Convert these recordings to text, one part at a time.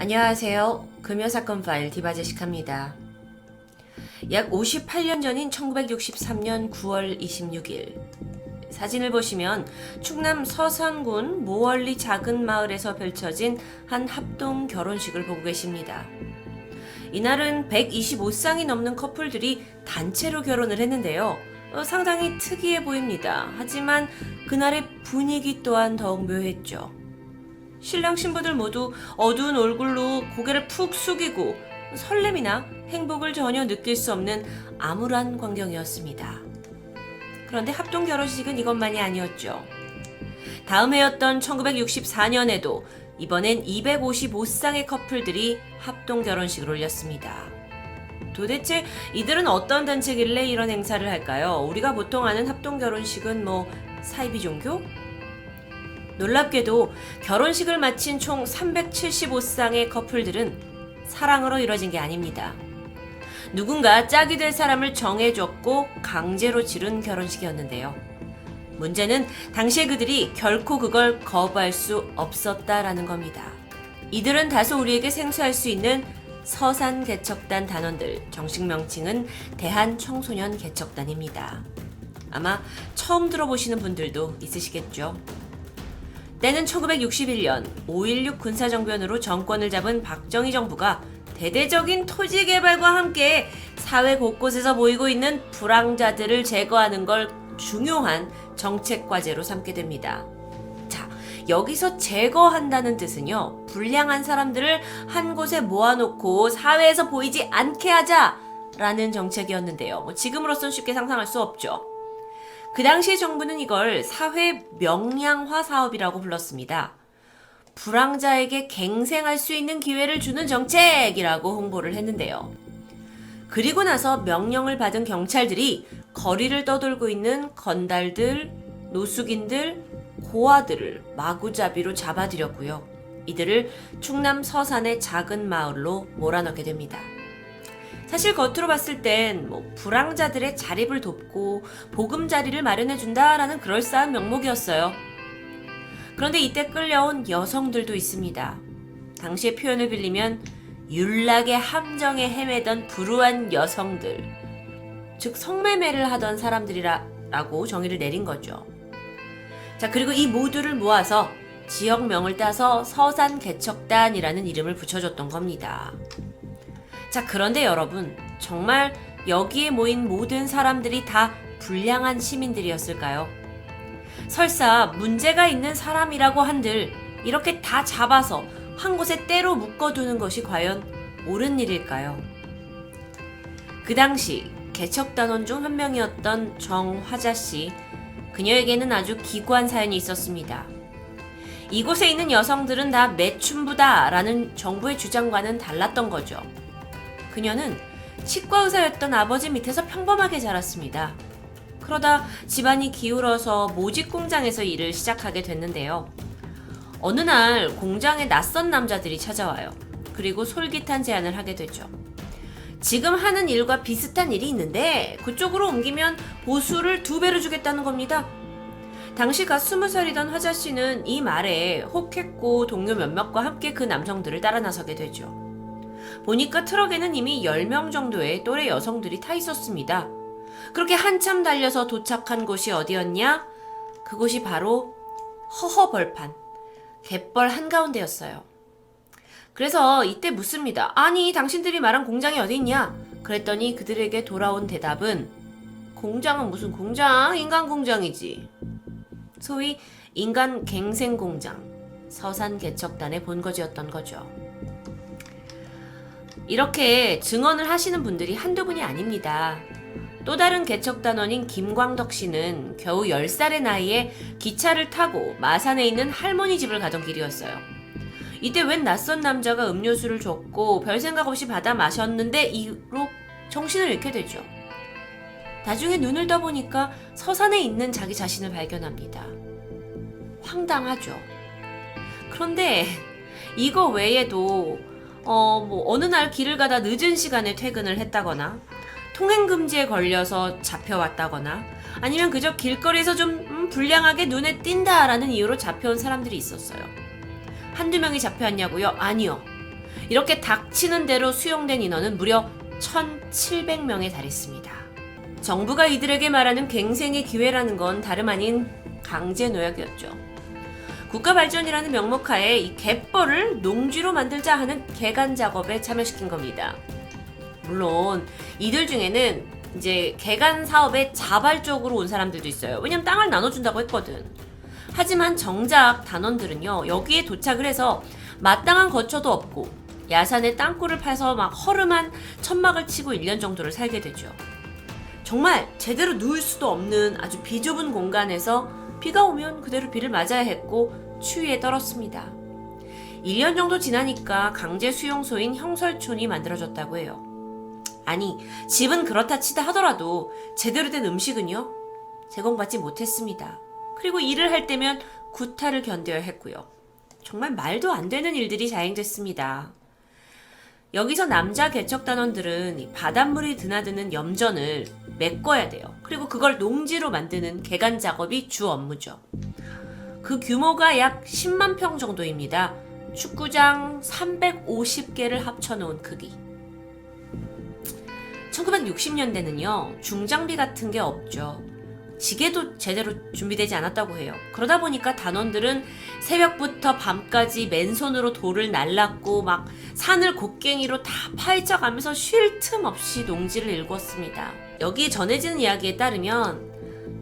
안녕하세요. 금요사건 파일 디바제식합니다. 약 58년 전인 1963년 9월 26일. 사진을 보시면 충남 서산군 모월리 작은 마을에서 펼쳐진 한 합동 결혼식을 보고 계십니다. 이날은 125쌍이 넘는 커플들이 단체로 결혼을 했는데요. 어, 상당히 특이해 보입니다. 하지만 그날의 분위기 또한 더욱 묘했죠. 신랑 신부들 모두 어두운 얼굴로 고개를 푹 숙이고 설렘이나 행복을 전혀 느낄 수 없는 암울한 광경이었습니다. 그런데 합동 결혼식은 이것만이 아니었죠. 다음 해였던 1964년에도 이번엔 255쌍의 커플들이 합동 결혼식을 올렸습니다. 도대체 이들은 어떤 단체길래 이런 행사를 할까요? 우리가 보통 아는 합동 결혼식은 뭐 사이비 종교? 놀랍게도 결혼식을 마친 총 375쌍의 커플들은 사랑으로 이뤄진 게 아닙니다. 누군가 짝이 될 사람을 정해줬고 강제로 치른 결혼식이었는데요. 문제는 당시에 그들이 결코 그걸 거부할 수 없었다라는 겁니다. 이들은 다소 우리에게 생소할 수 있는 서산 개척단 단원들, 정식 명칭은 대한 청소년 개척단입니다. 아마 처음 들어보시는 분들도 있으시겠죠. 때는 1961년 5.16 군사정변으로 정권을 잡은 박정희 정부가 대대적인 토지 개발과 함께 사회 곳곳에서 모이고 있는 불황자들을 제거하는 걸 중요한 정책 과제로 삼게 됩니다. 자, 여기서 제거한다는 뜻은요, 불량한 사람들을 한 곳에 모아놓고 사회에서 보이지 않게 하자 라는 정책이었는데요. 뭐 지금으로선 쉽게 상상할 수 없죠. 그 당시 정부는 이걸 사회 명량화 사업이라고 불렀습니다. 불황자에게 갱생할 수 있는 기회를 주는 정책이라고 홍보를 했는데요. 그리고 나서 명령을 받은 경찰들이 거리를 떠돌고 있는 건달들, 노숙인들, 고아들을 마구잡이로 잡아들였고요. 이들을 충남 서산의 작은 마을로 몰아넣게 됩니다. 사실 겉으로 봤을 땐 뭐 불황자들의 자립을 돕고 보금자리를 마련해 준다라는 그럴싸한 명목이었어요. 그런데 이때 끌려온 여성들도 있습니다. 당시의 표현을 빌리면 윤락의 함정에 헤매던 불우한 여성들, 즉 성매매를 하던 사람들이라고 정의를 내린 거죠. 자, 그리고 이 모두를 모아서 지역명을 따서 서산 개척단이라는 이름을 붙여줬던 겁니다. 자, 그런데 여러분, 정말 여기에 모인 모든 사람들이 다 불량한 시민들이었을까요? 설사 문제가 있는 사람이라고 한들 이렇게 다 잡아서 한 곳에 때로 묶어두는 것이 과연 옳은 일일까요? 그 당시 개척단원 중 한 명이었던 정화자 씨, 그녀에게는 아주 기구한 사연이 있었습니다. 이곳에 있는 여성들은 다 매춘부다라는 정부의 주장과는 달랐던 거죠. 그녀는 치과 의사였던 아버지 밑에서 평범하게 자랐습니다. 그러다 집안이 기울어서 모직 공장에서 일을 시작하게 됐는데요. 어느 날 공장에 낯선 남자들이 찾아와요. 그리고 솔깃한 제안을 하게 되죠. 지금 하는 일과 비슷한 일이 있는데 그쪽으로 옮기면 보수를 두 배로 주겠다는 겁니다. 당시 갓 스무 살이던 화자 씨는 이 말에 혹했고 동료 몇몇과 함께 그 남성들을 따라 나서게 되죠. 보니까 트럭에는 이미 10명 정도의 또래 여성들이 타 있었습니다. 그렇게 한참 달려서 도착한 곳이 어디였냐? 그곳이 바로 허허벌판, 갯벌 한가운데였어요. 그래서 이때 묻습니다. 아니, 당신들이 말한 공장이 어디 있냐? 그랬더니 그들에게 돌아온 대답은 공장은 무슨 공장? 인간 공장이지. 소위 인간 갱생 공장, 서산 개척단의 본거지였던 거죠. 이렇게 증언을 하시는 분들이 한두 분이 아닙니다. 또 다른 개척단원인 김광덕 씨는 겨우 10살의 나이에 기차를 타고 마산에 있는 할머니 집을 가던 길이었어요. 이때 웬 낯선 남자가 음료수를 줬고 별 생각 없이 받아 마셨는데 이로 정신을 잃게 되죠. 나중에 눈을 떠보니까 서산에 있는 자기 자신을 발견합니다. 황당하죠. 그런데 이거 외에도 어, 뭐, 어느 날 길을 가다 늦은 시간에 퇴근을 했다거나, 통행금지에 걸려서 잡혀왔다거나, 아니면 그저 길거리에서 좀 음, 불량하게 눈에 띈다라는 이유로 잡혀온 사람들이 있었어요. 한두 명이 잡혀왔냐고요? 아니요. 이렇게 닥치는 대로 수용된 인원은 무려 1,700명에 달했습니다. 정부가 이들에게 말하는 갱생의 기회라는 건 다름 아닌 강제 노역이었죠. 국가 발전이라는 명목하에 이 갯벌을 농지로 만들자 하는 개간 작업에 참여시킨 겁니다. 물론 이들 중에는 이제 개간 사업에 자발적으로 온 사람들도 있어요. 왜냐면 땅을 나눠준다고 했거든. 하지만 정작 단원들은요 여기에 도착을 해서 마땅한 거처도 없고 야산에 땅굴을 파서 막 허름한 천막을 치고 1년 정도를 살게 되죠. 정말 제대로 누울 수도 없는 아주 비좁은 공간에서 비가 오면 그대로 비를 맞아야 했고 추위에 떨었습니다. 1년 정도 지나니까 강제 수용소인 형설촌이 만들어졌다고 해요. 아니, 집은 그렇다 치다 하더라도 제대로 된 음식은요? 제공받지 못했습니다. 그리고 일을 할 때면 구타를 견뎌야 했고요. 정말 말도 안 되는 일들이 자행됐습니다. 여기서 남자 개척단원들은 이 바닷물이 드나드는 염전을 메꿔야 돼요. 그리고 그걸 농지로 만드는 개간 작업이 주 업무죠. 그 규모가 약 10만 평 정도입니다. 축구장 350개를 합쳐놓은 크기. 1960년대는요, 중장비 같은 게 없죠. 지게도 제대로 준비되지 않았다고 해요. 그러다 보니까 단원들은 새벽부터 밤까지 맨손으로 돌을 날랐고 막 산을 곡괭이로 다 파헤쳐 가면서 쉴 틈 없이 농지를 일궜습니다. 여기에 전해지는 이야기에 따르면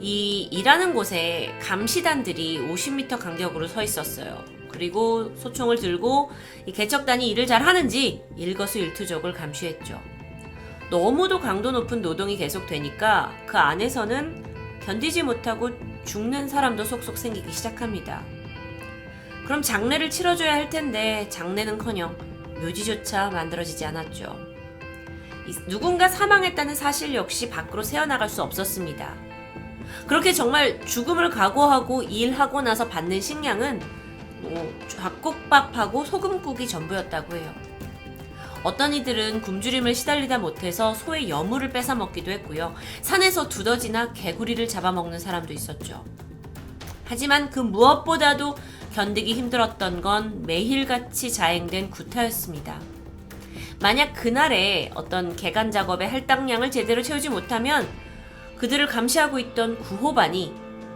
이 일하는 곳에 감시단들이 50m 간격으로 서 있었어요. 그리고 소총을 들고 이 개척단이 일을 잘 하는지 일거수일투족을 감시했죠. 너무도 강도 높은 노동이 계속되니까 그 안에서는 견디지 못하고 죽는 사람도 속속 생기기 시작합니다. 그럼 장례를 치러줘야 할 텐데 장례는커녕 묘지조차 만들어지지 않았죠. 이- 누군가 사망했다는 사실 역시 밖으로 새어나갈 수 없었습니다. 그렇게 정말 죽음을 각오하고 일하고 나서 받는 식량은 뭐 잡곡밥하고 소금국이 전부였다고 해요. 어떤 이들은 굶주림을 시달리다 못해서 소의 여물을 뺏어 먹기도 했고요. 산에서 두더지나 개구리를 잡아먹는 사람도 있었죠. 하지만 그 무엇보다도 견디기 힘들었던 건 매일같이 자행된 구타였습니다. 만약 그날에 어떤 개간 작업의 할당량을 제대로 채우지 못하면 그들을 감시하고 있던 구호반이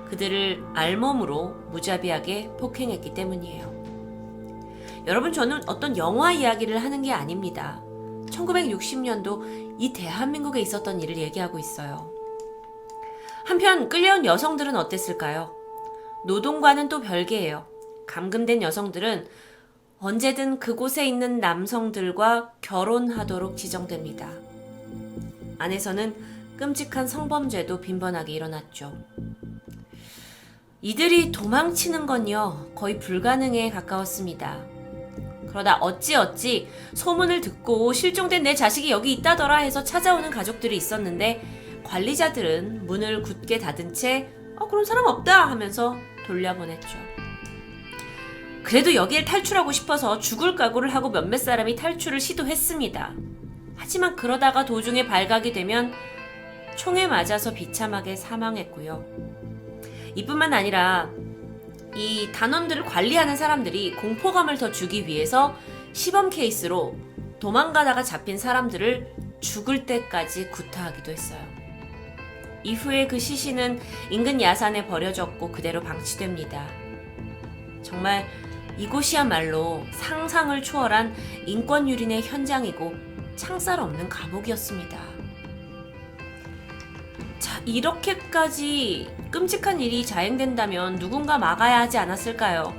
그들을 알몸으로 무자비하게 폭행했기 때문이에요. 여러분, 저는 어떤 영화 이야기를 하는 게 아닙니다. 1960년도 이 대한민국에 있었던 일을 얘기하고 있어요. 한편 끌려온 여성들은 어땠을까요? 노동과는 또 별개예요. 감금된 여성들은 언제든 그곳에 있는 남성들과 결혼하도록 지정됩니다. 안에서는 끔찍한 성범죄도 빈번하게 일어났죠. 이들이 도망치는 건요, 거의 불가능에 가까웠습니다. 그러다 어찌어찌 소문을 듣고 실종된 내 자식이 여기 있다더라 해서 찾아오는 가족들이 있었는데 관리자들은 문을 굳게 닫은 채 어, 그런 사람 없다 하면서 돌려보냈죠. 그래도 여길 탈출하고 싶어서 죽을 각오를 하고 몇몇 사람이 탈출을 시도했습니다. 하지만 그러다가 도중에 발각이 되면 총에 맞아서 비참하게 사망했고요. 이뿐만 아니라 이 단원들을 관리하는 사람들이 공포감을 더 주기 위해서 시범 케이스로 도망가다가 잡힌 사람들을 죽을 때까지 구타하기도 했어요. 이후에 그 시신은 인근 야산에 버려졌고 그대로 방치됩니다. 정말 이곳이야말로 상상을 초월한 인권 유린의 현장이고 창살 없는 감옥이었습니다. 자, 이렇게까지 끔찍한 일이 자행된다면 누군가 막아야 하지 않았을까요?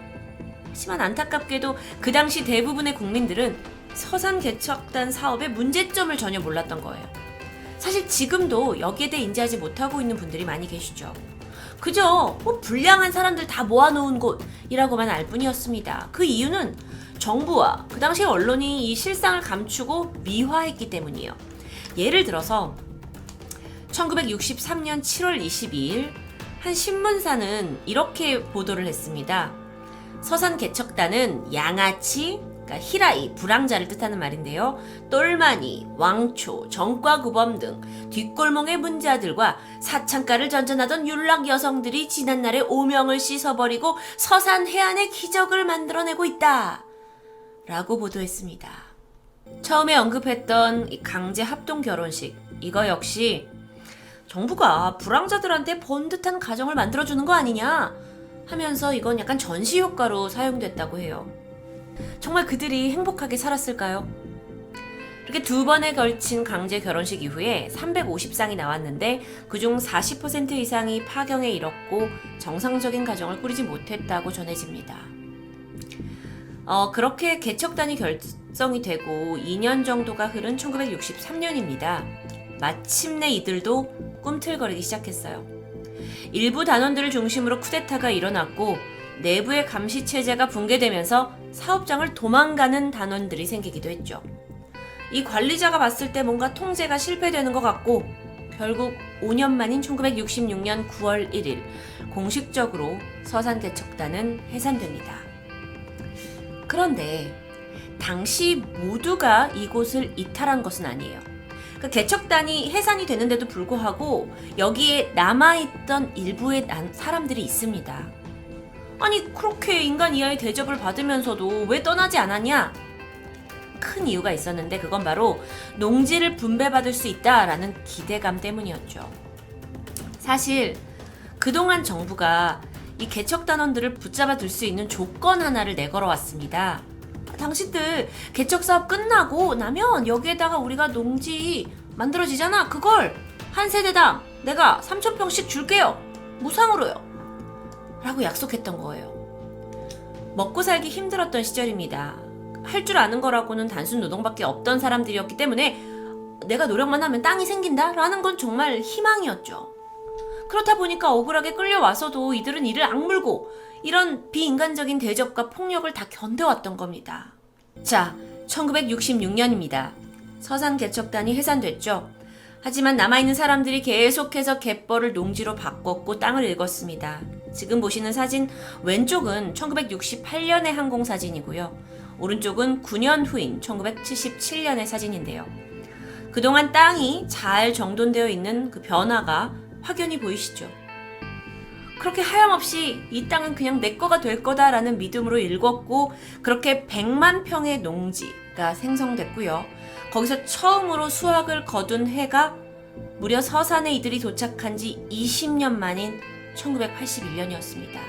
하지만 안타깝게도 그 당시 대부분의 국민들은 서산 개척단 사업의 문제점을 전혀 몰랐던 거예요. 사실 지금도 여기에 대해 인지하지 못하고 있는 분들이 많이 계시죠. 그저 뭐 불량한 사람들 다 모아놓은 곳이라고만 알 뿐이었습니다. 그 이유는 정부와 그 당시 언론이 이 실상을 감추고 미화했기 때문이에요. 예를 들어서 1963년 7월 22일 한 신문사는 이렇게 보도를 했습니다. 서산 개척단은 양아치, 그러니까 히라이, 불황자를 뜻하는 말인데요. 똘마니, 왕초, 정과구범 등 뒷골몽의 문자들과 사창가를 전전하던 윤락 여성들이 지난날의 오명을 씻어버리고 서산 해안의 기적을 만들어내고 있다. 라고 보도했습니다. 처음에 언급했던 이 강제 합동 결혼식, 이거 역시 정부가 불황자들한테 번듯한 가정을 만들어주는 거 아니냐 하면서 이건 약간 전시 효과로 사용됐다고 해요. 정말 그들이 행복하게 살았을까요? 이렇게 두 번에 걸친 강제 결혼식 이후에 350쌍이 나왔는데 그중 40% 이상이 파경에 이뤘고 정상적인 가정을 꾸리지 못했다고 전해집니다. 어, 그렇게 개척단이 결성이 되고 2년 정도가 흐른 1963년입니다. 마침내 이들도 꿈틀거리기 시작했어요. 일부 단원들을 중심으로 쿠데타가 일어났고 내부의 감시 체제가 붕괴되면서 사업장을 도망가는 단원들이 생기기도 했죠. 이 관리자가 봤을 때 뭔가 통제가 실패되는 것 같고 결국 5년 만인 1966년 9월 1일 공식적으로 서산개척단은 해산됩니다. 그런데 당시 모두가 이곳을 이탈한 것은 아니에요. 그 개척단이 해산이 되는데도 불구하고 여기에 남아있던 일부의 난- 사람들이 있습니다. 아니 그렇게 인간 이하의 대접을 받으면서도 왜 떠나지 않았냐? 큰 이유가 있었는데 그건 바로 농지를 분배받을 수 있다라는 기대감 때문이었죠. 사실 그동안 정부가 이 개척 단원들을 붙잡아 둘수 있는 조건 하나를 내걸어 왔습니다. 당신들 개척 사업 끝나고 나면 여기에다가 우리가 농지 만들어지잖아. 그걸 한 세대당 내가 3,000평씩 줄게요. 무상으로요. 라고 약속했던 거예요. 먹고 살기 힘들었던 시절입니다. 할 줄 아는 거라고는 단순 노동밖에 없던 사람들이었기 때문에 내가 노력만 하면 땅이 생긴다? 라는 건 정말 희망이었죠. 그렇다 보니까 억울하게 끌려와서도 이들은 이를 악물고 이런 비인간적인 대접과 폭력을 다 견뎌왔던 겁니다. 자, 1966년입니다. 서산 개척단이 해산됐죠. 하지만 남아있는 사람들이 계속해서 갯벌을 농지로 바꿨고 땅을 읽었습니다. 지금 보시는 사진 왼쪽은 1968년의 항공 사진이고요. 오른쪽은 9년 후인 1977년의 사진인데요. 그동안 땅이 잘 정돈되어 있는 그 변화가 확연히 보이시죠? 그렇게 하염없이 이 땅은 그냥 내 거가 될 거다라는 믿음으로 읽었고 그렇게 100만 평의 농지가 생성됐고요. 거기서 처음으로 수확을 거둔 해가 무려 서산에 이들이 도착한 지 20년 만인 1981년이었습니다.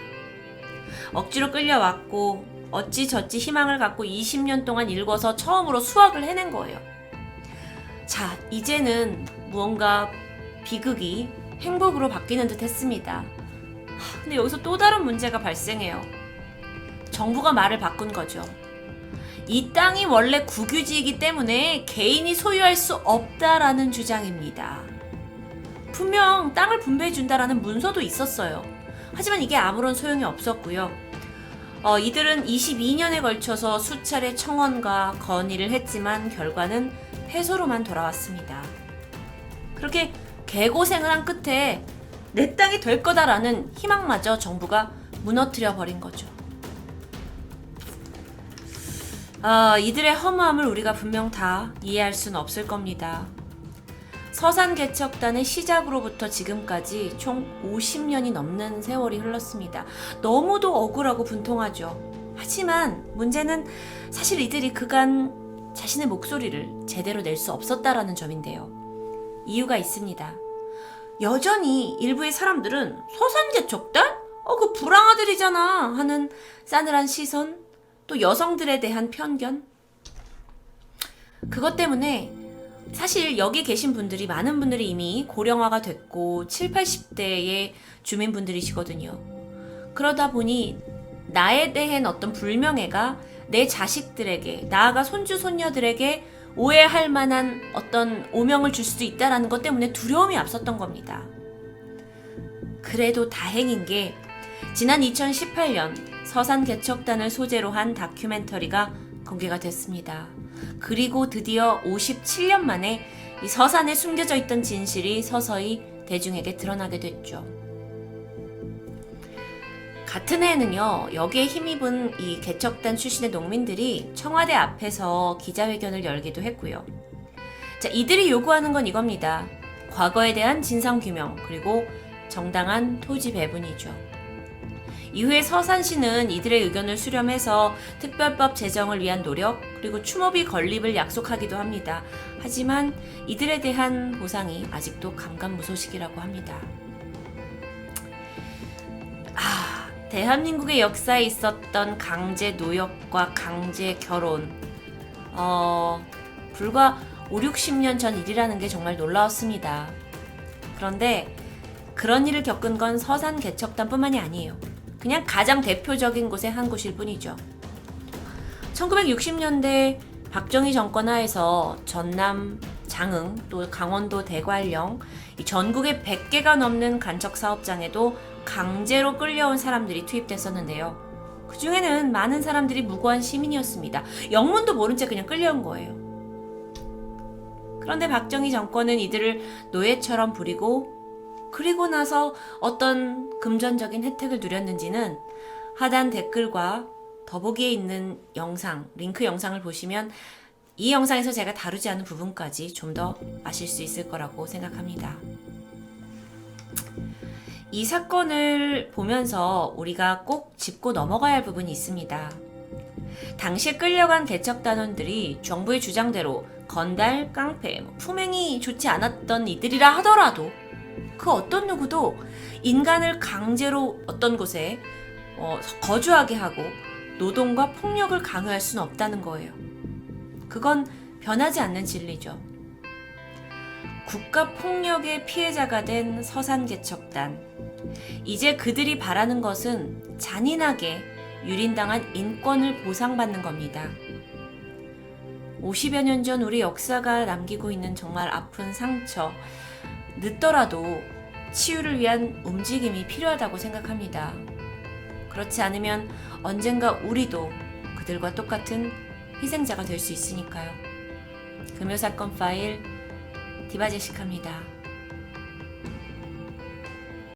억지로 끌려왔고 어찌저찌 희망을 갖고 20년 동안 읽어서 처음으로 수확을 해낸 거예요. 자, 이제는 무언가 비극이 행복으로 바뀌는 듯 했습니다. 하, 근데 여기서 또 다른 문제가 발생해요. 정부가 말을 바꾼 거죠. 이 땅이 원래 국유지이기 때문에 개인이 소유할 수 없다라는 주장입니다. 분명 땅을 분배해 준다라는 문서도 있었어요. 하지만 이게 아무런 소용이 없었고요. 어, 이들은 22년에 걸쳐서 수차례 청원과 건의를 했지만 결과는 패소로만 돌아왔습니다. 그렇게 개고생을 한 끝에 내 땅이 될 거다라는 희망마저 정부가 무너뜨려 버린 거죠. 아, 이들의 허무함을 우리가 분명 다 이해할 수는 없을 겁니다. 서산 개척단의 시작으로부터 지금까지 총 50년이 넘는 세월이 흘렀습니다. 너무도 억울하고 분통하죠. 하지만 문제는 사실 이들이 그간 자신의 목소리를 제대로 낼 수 없었다라는 점인데요. 이유가 있습니다. 여전히 일부의 사람들은 서산 개척단? 어, 그 불황아들이잖아. 하는 싸늘한 시선, 또 여성들에 대한 편견. 그것 때문에 사실 여기 계신 분들이 많은 분들이 이미 고령화가 됐고 7, 80대의 주민분들이시거든요. 그러다 보니 나에 대한 어떤 불명예가 내 자식들에게 나아가 손주 손녀들에게 오해할 만한 어떤 오명을 줄 수도 있다라는 것 때문에 두려움이 앞섰던 겁니다. 그래도 다행인 게 지난 2018년 서산 개척단을 소재로 한 다큐멘터리가 공개가 됐습니다. 그리고 드디어 57년 만에 이 서산에 숨겨져 있던 진실이 서서히 대중에게 드러나게 됐죠. 같은 해에는요, 여기에 힘입은 이 개척단 출신의 농민들이 청와대 앞에서 기자회견을 열기도 했고요. 자, 이들이 요구하는 건 이겁니다. 과거에 대한 진상 규명, 그리고 정당한 토지 배분이죠. 이후에 서산시는 이들의 의견을 수렴해서 특별법 제정을 위한 노력 그리고 추모비 건립을 약속하기도 합니다. 하지만 이들에 대한 보상이 아직도 감감무소식이라고 합니다. 아, 대한민국의 역사에 있었던 강제 노역과 강제 결혼. 어, 불과 5, 60년 전 일이라는 게 정말 놀라웠습니다. 그런데 그런 일을 겪은 건 서산 개척단뿐만이 아니에요. 그냥 가장 대표적인 곳의 한 곳일 뿐이죠. 1960년대 박정희 정권 하에서 전남 장흥 또 강원도 대관령 이 전국의 100개가 넘는 간척 사업장에도 강제로 끌려온 사람들이 투입됐었는데요. 그 중에는 많은 사람들이 무고한 시민이었습니다. 영문도 모른 채 그냥 끌려온 거예요. 그런데 박정희 정권은 이들을 노예처럼 부리고 그리고 나서 어떤 금전적인 혜택을 누렸는지는 하단 댓글과 더보기에 있는 영상, 링크 영상을 보시면 이 영상에서 제가 다루지 않은 부분까지 좀 더 아실 수 있을 거라고 생각합니다. 이 사건을 보면서 우리가 꼭 짚고 넘어가야 할 부분이 있습니다. 당시에 끌려간 개척단원들이 정부의 주장대로 건달, 깡패, 뭐 품행이 좋지 않았던 이들이라 하더라도 그 어떤 누구도 인간을 강제로 어떤 곳에 어, 거주하게 하고 노동과 폭력을 강요할 수는 없다는 거예요. 그건 변하지 않는 진리죠. 국가 폭력의 피해자가 된 서산 개척단. 이제 그들이 바라는 것은 잔인하게 유린당한 인권을 보상받는 겁니다. 50여 년 전 우리 역사가 남기고 있는 정말 아픈 상처. 늦더라도 치유를 위한 움직임이 필요하다고 생각합니다. 그렇지 않으면 언젠가 우리도 그들과 똑같은 희생자가 될 수 있으니까요. 금요사건 파일 디바제식합니다.